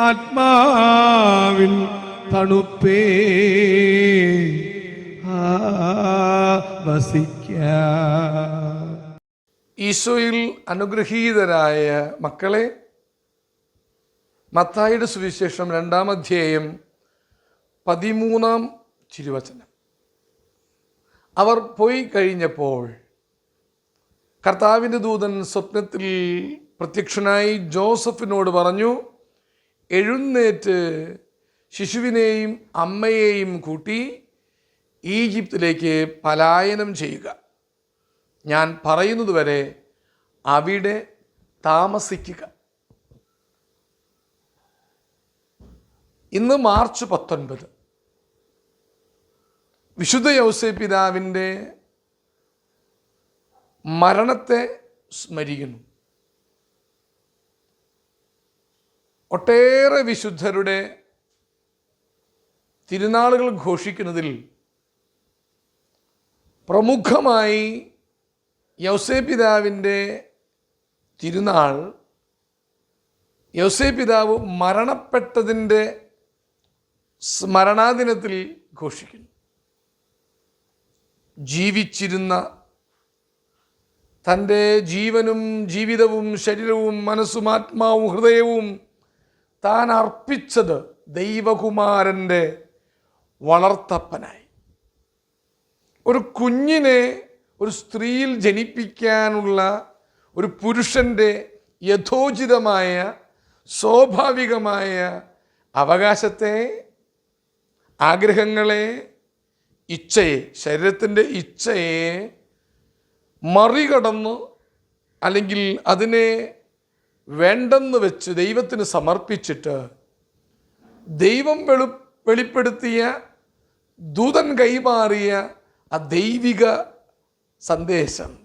ആത്മാവിൻ തണുപ്പേ. വസിക്ക. ഈശോയിൽ അനുഗ്രഹീതരായ മക്കളെ മത്തായിയുടെ സുവിശേഷം രണ്ടാം അധ്യായം പതിമൂന്നാം തിരുവചനം. അവർ പോയി കഴിഞ്ഞപ്പോൾ കർത്താവിന്റെ ദൂതൻ സ്വപ്നത്തിൽ പ്രത്യക്ഷനായി ജോസഫിനോട് പറഞ്ഞു എഴുന്നേറ്റ് ശിശുവിനെയും അമ്മയെയും കൂട്ടി ഈജിപ്തിലേക്ക് പലായനം ചെയ്യുക. ഞാൻ പറയുന്നതുവരെ അവിടെ താമസിക്കുക. ഇന്ന് മാർച്ച് പത്തൊൻപത്. വിശുദ്ധ യൗസേ പിതാവിന്റെ മരണത്തെ സ്മരിക്കുന്നു. ഒട്ടേറെ വിശുദ്ധരുടെ തിരുനാളുകൾ ഘോഷിക്കുന്നതിൽ പ്രമുഖമായി യൗസേ പിതാവിന്റെ തിരുനാൾ യൗസേ പിതാവ് മരണപ്പെട്ടതിന്റെ സ്മരണാദിനത്തിൽ ഘോഷിക്കുന്നു. ജീവിച്ചിരുന്ന തന്റെ ജീവനും ജീവിതവും ശരീരവും മനസ്സും ആത്മാവും ഹൃദയവും താൻ അർപ്പിച്ചത് ദൈവകുമാരന്റെ വളർത്തപ്പനായി. ഒരു കുഞ്ഞിനെ ഒരു സ്ത്രീയിൽ ജനിപ്പിക്കാനുള്ള ഒരു പുരുഷന്റെ യഥോചിതമായ സ്വാഭാവികമായ അവകാശത്തെ ആഗ്രഹങ്ങളെ ഇച്ഛയെ ശരീരത്തിന്റെ ഇച്ഛയെ മറികടന്ന് അല്ലെങ്കിൽ അതിനെ വേണ്ടെന്ന് വെച്ച് ദൈവത്തിന് സമർപ്പിച്ചിട്ട് ദൈവം വെളു വെളിപ്പെടുത്തിയ ദൂതൻ കൈമാറിയ ആ ദൈവിക സന്ദേശം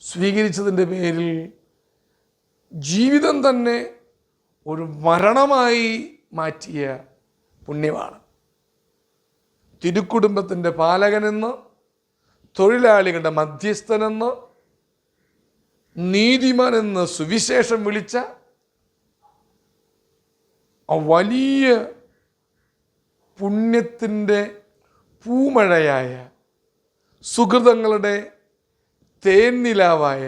സ്വീകരിച്ചതിന്റെ പേരിൽ ജീവിതം തന്നെ ഒരു മരണമായി മാറ്റിയ പുണ്യമാണ്. തിരുക്കുടുംബത്തിന്റെ പാലകനെന്ന് തൊഴിലാളികളുടെ മധ്യസ്ഥനെന്ന് നീതിമാനെന്ന് സുവിശേഷം വിളിച്ച ആ വലിയ പുണ്യത്തിന്റെ പൂമഴയായ സുഹൃതങ്ങളുടെ തേന്നിലാവായ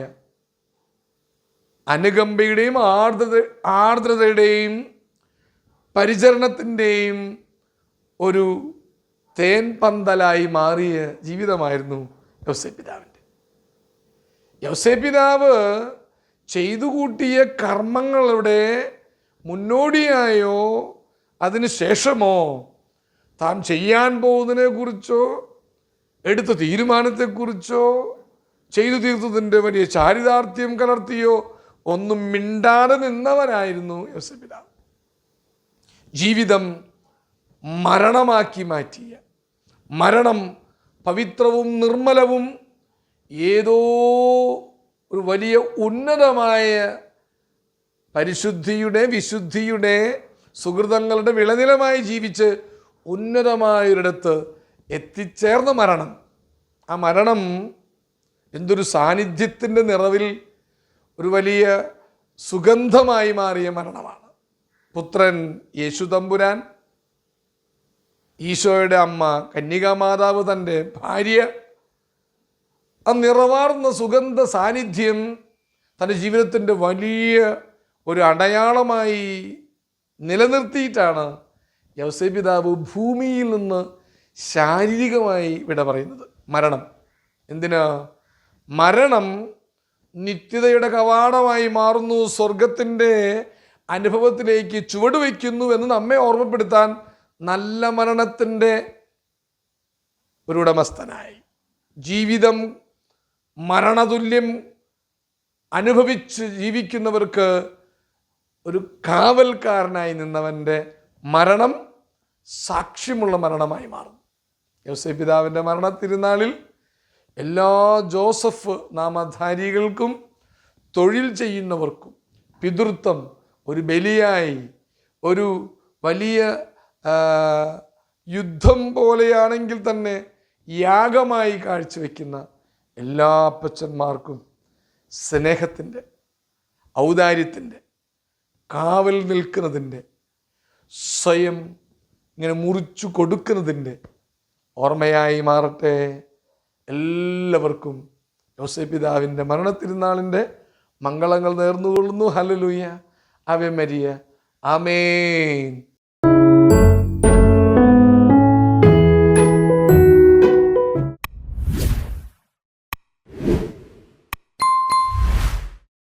അനുകമ്പയുടെയും ആർദ്രത ആർദ്രതയുടെയും പരിചരണത്തിന്റെയും ഒരു തേൻ പന്തലായി മാറിയ ജീവിതമായിരുന്നു യോസെ പിതാവിന്റെ യൗസേ പിതാവ് ചെയ്തു കൂട്ടിയ കർമ്മങ്ങളുടെ മുന്നോടിയായോ? അതിന് ശേഷമോ? താൻ ചെയ്യാൻ പോകുന്നതിനെക്കുറിച്ചോ എടുത്ത തീരുമാനത്തെക്കുറിച്ചോ? ചെയ്തു തീർത്തതിന്റെ വലിയ ചാരിതാർത്ഥ്യം കലർത്തിയോ? ഒന്നും മിണ്ടാതെ നിന്നവനായിരുന്നു യോസഫ് പിതാവ് ജീവിതം മരണമാക്കി മാറ്റിയ. മരണം പവിത്രവും നിർമ്മലവും ഏതോ ഒരു വലിയ ഉന്നതമായ പരിശുദ്ധിയുടെ വിശുദ്ധിയുടെ സുഹൃതങ്ങളുടെ വിളനിലമായി ജീവിച്ച് ഉന്നതമായൊരിടത്ത് എത്തിച്ചേർന്ന മരണം. ആ മരണം എന്തൊരു സാന്നിധ്യത്തിന്റെ നിറവിൽ ഒരു വലിയ സുഗന്ധമായി മാറിയ മരണമാണ്. പുത്രൻ യേശു തമ്പുരാൻ ഈശോയുടെ അമ്മ കന്യകാമാതാവ് തന്റെ ഭാര്യ ആ നിറവാർന്ന സുഗന്ധ സാന്നിധ്യം തന്റെ ജീവിതത്തിന്റെ വലിയ ഒരു അടയാളമായി നിലനിർത്തിയിട്ടാണ് യവസേ പിതാവ് ഭൂമിയിൽ നിന്ന് ശാരീരികമായി വിട പറയുന്നത്. മരണം. എന്തിനാ? മരണം നിത്യതയുടെ കവാടമായി മാറുന്നു. സ്വർഗത്തിന്റെ അനുഭവത്തിലേക്ക് ചുവടുവെക്കുന്നു എന്ന് നമ്മെ ഓർമ്മപ്പെടുത്താൻ നല്ല മരണത്തിന്റെ ഒരു ഉടമസ്ഥനായി. ജീവിതം മരണതുല്യം അനുഭവിച്ച് ജീവിക്കുന്നവർക്ക് ഒരു കാവൽക്കാരനായി നിന്നവന്റെ മരണം സാക്ഷ്യമുള്ള മരണമായി മാറും. യോസഫ് പിതാവിന്റെ മരണ തിരുനാളിൽ എല്ലാ ജോസഫ് നാമധാരികൾക്കും തൊഴിൽ ചെയ്യുന്നവർക്കും പിതൃത്വം ഒരു ബലിയായി ഒരു വലിയ യുദ്ധം പോലെയാണെങ്കിൽ തന്നെ യാഗമായി കാഴ്ചവെക്കുന്ന എല്ലാ അപ്പച്ചന്മാർക്കും സ്നേഹത്തിന്റെ ഔദാര്യത്തിന്റെ കാവൽ നിൽക്കുന്നതിന്റെ സ്വയം ഇങ്ങനെ മുറിച്ചു കൊടുക്കുന്നതിന്റെ ഓർമ്മയായി മാറട്ടെ. എല്ലാവർക്കും യോസേ പിതാവിന്റെ മരണത്തിരുന്നാളിന്റെ മംഗളങ്ങൾ നേർന്നുകൊള്ളുന്നു. ഹലലൂയ അവെ മരിയ ആമേൻ.